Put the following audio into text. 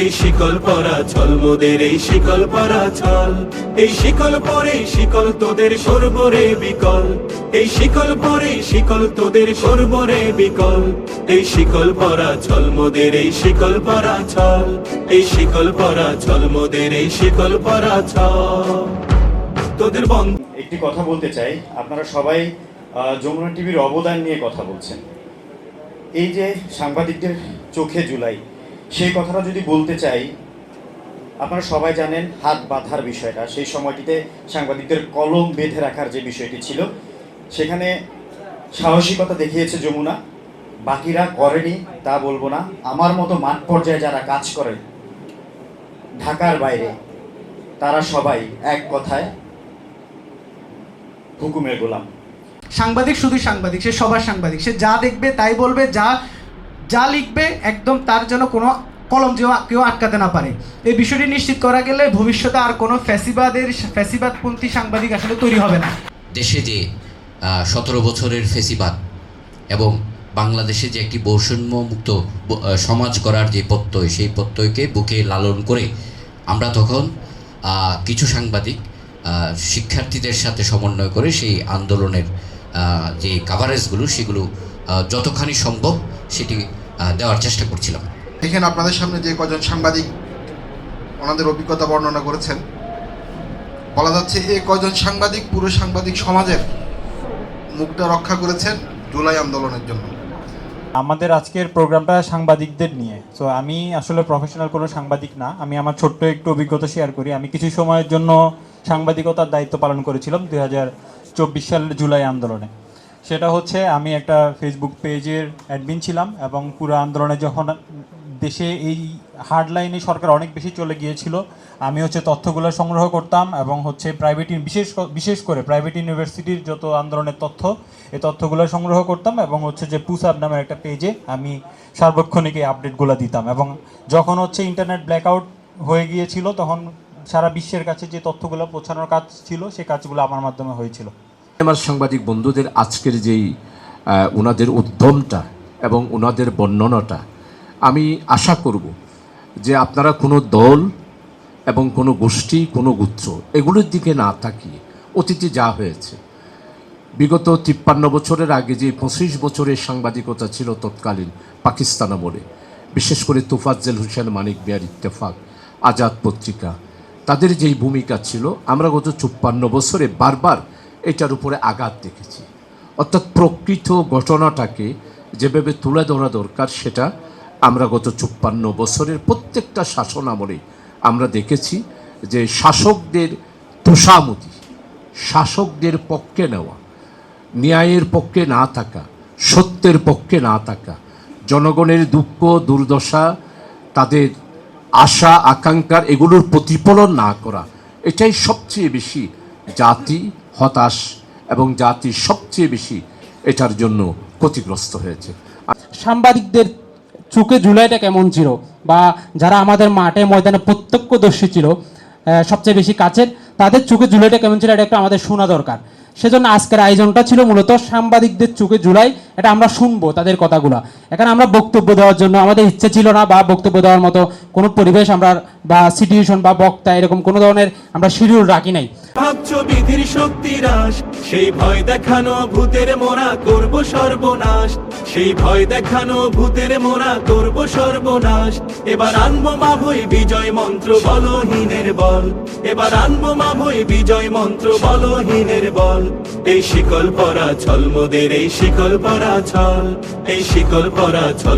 এই শিকল পরা ছল, মোদের এই শিকল পরা ছল। এই শিকল পরে শিকল, তোদের সর্বরে বিকল। এই শিকল পরে শিকল, তোদের সর্বরে বিকল। এই শিকল পরা ছল, মোদের এই শিকল পরা ছল। এই শিকল পরা ছল, মোদের এই শিকল পরা ছল। তোদের বন্ধ একটি কথা বলতে চাই। আপনারা সবাই যমুনা টিভির অবদান নিয়ে কথা বলছেন। এই যে সাংবাদিকদের চোখে জুলাই সেই কথাটা যদি বলতে চাই, আপনারা সবাই জানেন হাত বাঁধার বিষয়টা। সেই সময়টিতে সাংবাদিকদের কলম বেঁধে রাখার যে বিষয়টি ছিল, সেখানে সাহসিকতা দেখিয়েছে যমুনা। বাকিরা করেনি, তা বলব না। আমার মতো মাঠ পর্যায়ে যারা কাজ করে, ঢাকার বাইরে, তারা সবাই এক কথায় হুকুমের গোলাম। সাংবাদিক শুধু সাংবাদিক, সে সবার সাংবাদিক। সে যা দেখবে তাই বলবে, যা যা লিখবে একদম তার যেন কোনো কলম যেও কেউ আটকাতে না পারে। এই বিষয়টি নিশ্চিত করা গেলে ভবিষ্যতে আর কোনো ফ্যাসিবাদের, ফ্যাসিবাদপন্থী সাংবাদিক আসলে তৈরি হবে না। দেশে যে সতেরো বছরের ফেসিবাদ এবং বাংলাদেশে যে একটি বৈষম্যমুক্ত সমাজ করার যে প্রত্যয়, সেই প্রত্যয়কে বুকে লালন করে আমরা তখন কিছু সাংবাদিক শিক্ষার্থীদের সাথে সমন্বয় করে সেই আন্দোলনের যে কাভারেজগুলো সেগুলো যতখানি সম্ভব সেটি দেওয়ার চেষ্টা করছিলাম। এখানে আপনাদের সামনে যে কজন সাংবাদিক ওনাদের অভিজ্ঞতা বর্ণনা করেছেন বলা যাচ্ছে এই কজন সাংবাদিক পুরো সাংবাদিক সমাজের মুখটা রক্ষা করেছেন জুলাই আন্দোলনের জন্য। আমাদের আজকের প্রোগ্রামটা সাংবাদিকদের নিয়ে। সো আমি আসলে প্রফেশনাল কোনো সাংবাদিক না। আমি আমার ছোট্ট একটু অভিজ্ঞতা শেয়ার করি। আমি কিছু সময়ের জন্য সাংবাদিকতার দায়িত্ব পালন করেছিলাম দুই হাজার চব্বিশ সালের জুলাই আন্দোলনে। সেটা হচ্ছে আমি একটা ফেসবুক পেজের অ্যাডমিন ছিলাম এবং পুরো আন্দোলনে যখন দেশে এই হার্ড লাইনে সরকার অনেক বেশি চলে গিয়েছিল, আমি হচ্ছে তথ্যগুলো সংগ্রহ করতাম এবং হচ্ছে প্রাইভেট বিশেষ বিশেষ করে প্রাইভেট ইউনিভার্সিটির যত আন্দোলনের তথ্য, এই তথ্যগুলো সংগ্রহ করতাম এবং হচ্ছে যে পুসাব নামের একটা পেজে আমি সার্বক্ষণিক এই আপডেটগুলো দিতাম এবং যখন হচ্ছে ইন্টারনেট ব্ল্যাকআউট হয়ে গিয়েছিল, তখন সারা বিশ্বের কাছে যে তথ্যগুলো পৌঁছানোর কাজ ছিল সেই কাজগুলো আমার মাধ্যমে হয়েছিল। আমার সাংবাদিক বন্ধুদের আজকের যেই ওনাদের উদ্যমটা এবং ওনাদের বর্ণনাটা, আমি আশা করব যে আপনারা কোনো দল এবং কোনো গোষ্ঠী, কোনো গুচ্ছ এগুলোর দিকে না তাকিয়ে অতীতে যা হয়েছে, বিগত তিপ্পান্ন বছরের আগে যে পঁচিশ বছরের সাংবাদিকতা ছিল তৎকালীন পাকিস্তান আমলে, বিশেষ করে তোফাজ্জেল হোসেন, মানিক বিয়ার ইত্তেফাক, আজাদ পত্রিকা, তাদের যেই ভূমিকা ছিল, আমরা গত চুপ্পান্ন বছরে বারবার এটার উপরে আঘাত দেখেছি। অর্থাৎ প্রকৃত ঘটনাটাকে যেভাবে তুলে ধরা দরকার, সেটা আমরা গত চুপ্পান্ন বছরের প্রত্যেকটা শাসন আমলে আমরা দেখেছি যে শাসকদের তুষামতি, শাসকদের পক্ষে নেওয়া, ন্যায়ের পক্ষে না থাকা, সত্যের পক্ষে না থাকা, জনগণের দুঃখ, দুর্দশা, তাদের আশা, আকাঙ্ক্ষার এগুলোর প্রতিফলন না করা, এটাই সবচেয়ে বেশি জাতি হতাশ এবং জাতি সবচেয়ে বেশি এটার জন্য ক্ষতিগ্রস্ত হয়েছে। সাংবাদিকদের চোখে জুলাইটা কেমন ছিল? বা যারা আমাদের মাঠে ময়দানে প্রত্যক্ষদর্শী ছিল সবচেয়ে বেশি কাছের, তাদের চোখে জুলাইটা কেমন ছিল? এটা একটু আমাদের শোনা দরকার। সেজন্য আজকের আয়োজনটা ছিল মূলত সাংবাদিকদের চোখে জুলাই। এটা আমরা শুনব তাদের কথাগুলো। এখানে আমরা বক্তব্য দেওয়ার জন্য আমাদের ইচ্ছে ছিল না বা বক্তব্য দেওয়ার মতো কোনো পরিবেশ আমরা বা সিচুয়েশন বা বক্তা এরকম কোনো ধরনের আমরা শিডিউল রাখি নাই। ভাবছ বিধির শক্তিরাস সেই ভয় দেখানো ভূতের মোরা করব সর্বনাশ। সেই ভয় দেখানো ভূতের মোরা করব সর্বনাশ। এবার আনব বিজয় মন্ত্র বলহীনের বল। এবার আনব মা ভই বিজয় মন্ত্র বলহীনের বল। এই শিকল পরা ছলমোদের এই শিকল পরা ছল এই শিকল পরা ছল